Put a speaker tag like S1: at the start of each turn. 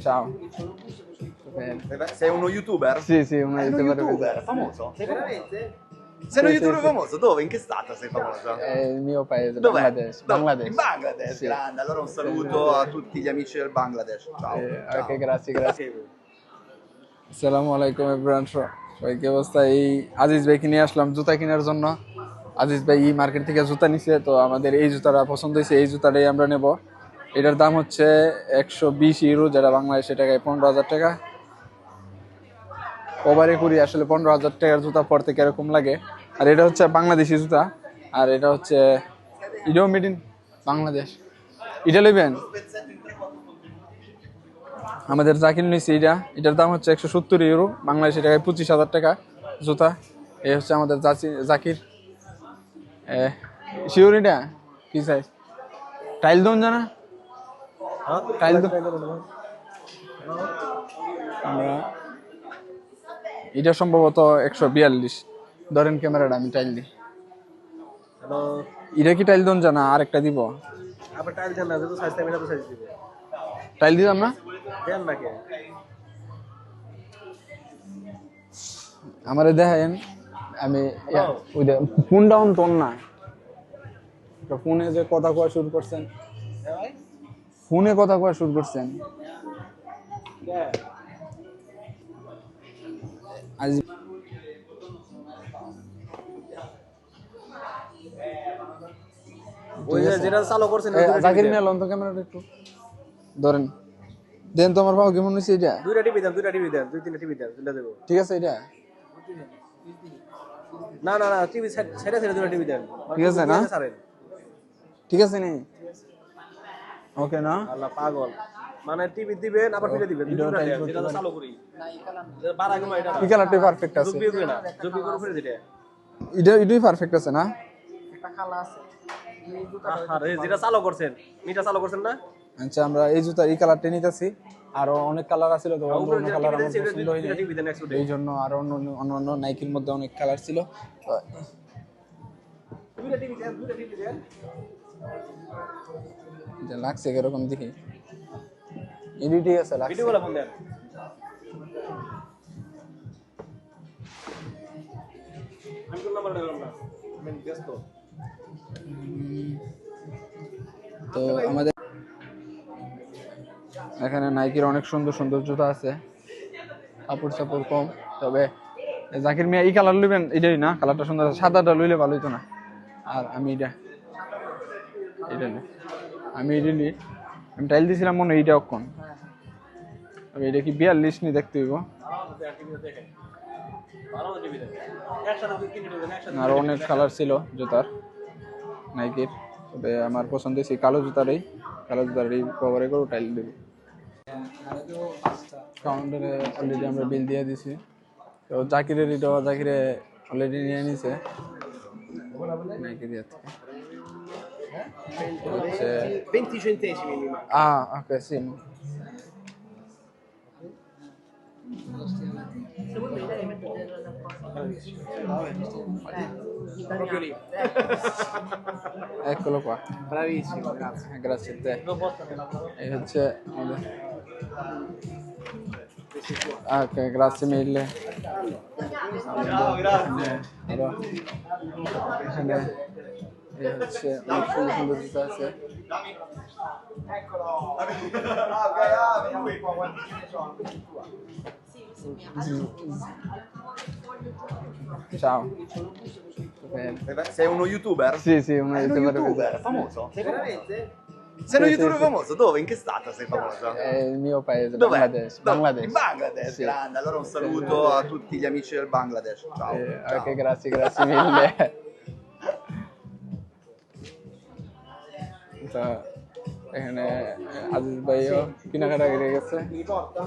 S1: Ciao. Bene.
S2: Sei uno youtuber?
S1: Sì, sì, uno
S2: Sei uno
S1: youtuber.
S2: youtuber famoso? Sei veramente? Sei uno
S1: Sì,
S2: youtuber
S1: sì, sì.
S2: famoso? Dove? In che stato sei famoso?
S1: È il mio paese,
S2: Dov'è?
S1: Bangladesh.
S2: Dove?
S1: Bangladesh.
S2: In Bangladesh,
S1: Sì.
S2: grande. Allora un saluto a tutti gli amici del Bangladesh. Ciao.
S1: Eh,
S2: Ciao.
S1: ok, grazie, grazie। আসসালামু আলাইকুম everyone সবাই কি অবস্থা এই আজিজ ভাইকে নিয়ে আসলাম জুতা কেনার জন্য আজিজ ভাই এই মার্কেট থেকে জুতা নিছে তো আমাদের এই জুতাটা পছন্দ হয়েছে এই জুতাটাই আমরা নেব এটার দাম হচ্ছে একশো বিশ ইউরো যেটা বাংলাদেশে টাকায় পনেরো হাজার টাকা। ওভারে করি আসলে পনেরো হাজার টাকার জুতা পরতে কীরকম লাগে? আর এটা হচ্ছে বাংলাদেশি জুতা, আর এটা হচ্ছে ইডো মেড ইন বাংলাদেশ। এটা নেবেন আমাদের জাকির নিয়েছি এটা। এটার দাম হচ্ছে একশো সত্তর ইউরো বাংলাদেশি টাকায় পঁচিশ হাজার টাকা জুতা। এই হচ্ছে আমাদের জাকির। শিওর এটা? কি সাইজ টাইল দোন জানা? টাইল আমরা এটা সম্ভবত একশো বিয়াল্লিশ। ধরেন ক্যামেরাটা আমি টাইল দিই। এটা কি টাইল দোন জানা?
S3: তো সাইজ দিবে।
S1: টাইল দিতাম না? আমারে দেখেন আমি ওই ফোন ডাউন তোন না। ফোনে যে কথা কওয়া শুরু করছেন। ফোনে কথা কওয়া শুরু করছেন। আজ
S3: ওই যে যেটা চালু করছেন
S1: এ, জাকির মিয়া লন তো ক্যামেরাটা একটু ধরেন। দেন তো আমার ভাও কেমন হয়েছে এটা?
S3: দুইটা টিভি দেন দুইটা টিভি দেন দুই তিনটা টিভি দেন তুলে দেবো
S1: ঠিক আছে এটা?
S3: না না না টিভি ছেড়ে ছেড়ে দুইটা টিভি দেন।
S1: ঠিক আছে না? ঠিক আছে নি? ওকে না?
S3: আল্লাহ পাগল। মানে টিভি দিবেন আবার ফিরে দিবেন।
S1: পারি।
S3: চালু করি। বাড়া গুলো এটা
S1: কি কালারটা পারফেক্ট আছে।
S3: না জুবি করে ফিরে দিতে
S1: এটা এটাই পারফেক্ট আছে না?
S3: আরে যেটা চালু করছেন মিটা চালু করছেন না?
S1: আচ্ছা আমরা এই জুতা এই কালারটা নিতেছি। আরও অনেক কালার আছে তো অন্য অন্য কালার
S3: টিভি
S1: আমার পছন্দ হয়নি। এই জন্য আরও অন্য অন্য নাইকির মধ্যে অনেক কালার ছিল। যে লাগছে কীরকম দেখি। আছে লাগছে।
S3: দেন। আমি কোন নাম্বার দিলাম না? আমি ব্যস্ত।
S1: তো আমাদের এখানে নাইকির অনেক সুন্দর সুন্দর জুতা আছে। কাপড় চাপড় কম তবে জাকির মিয়া এই কালার লইবেন এটাই না? কালারটা সুন্দর আছে সাদাটা লইলে ভালো হইতো না। আর আমি এটা এটা নি। আমি এটা নি আমি টাইল দিয়েছিলাম মনে এইটা অক্ষণ এটা কি বিয়াল্লিশ নি দেখতে হইব? আর অনেক কালার ছিল জুতার নাইকির তবে আমার পছন্দ হয়েছে কালো জুতারই কালো জুতারই কভারে করে টাইল দেবো। কাউন্টারে অলরেডি আমরা বিল দিয়ে দিছি। তো জাকিরের এটা জাকিরে অলরেডি নিয়ে নিছে। neanche dietro. Forse...
S3: 20 centesimi mi manca.
S1: Ah, ok, sì. Se vuoi vedere metto dentro la porta.
S3: Proprio lì. Eh.
S1: Eccolo qua.
S3: Bravissimo, grazie.
S1: Grazie a te. Lo porta nella E c'è... Ah, ok, grazie mille.
S3: Ciao, grazie.
S1: Allora. Eh, eh, Eccolo! Ah, vedi? Ciao.
S2: Sei uno youtuber?
S1: Sì, sì,
S2: uno
S1: youtuber.
S2: youtuber famoso?
S3: Sei veramente?
S2: Sei uno
S1: Sì,
S2: youtuber
S1: sì, sì.
S2: famoso? Dove? In che stato sei famoso?
S1: È il mio paese,
S2: Dov'è?
S1: Bangladesh.
S2: Dove?
S1: Bangladesh.
S2: In Bangladesh,
S1: Sì.
S2: grande. Allora un saluto a tutti gli amici del Bangladesh. Ciao.
S1: Eh,
S2: ciao.
S1: ok, grazie, grazie mille. তো এখানে আজিজ ভাইও কেনাকাটা করে গেছে
S3: Mi porta?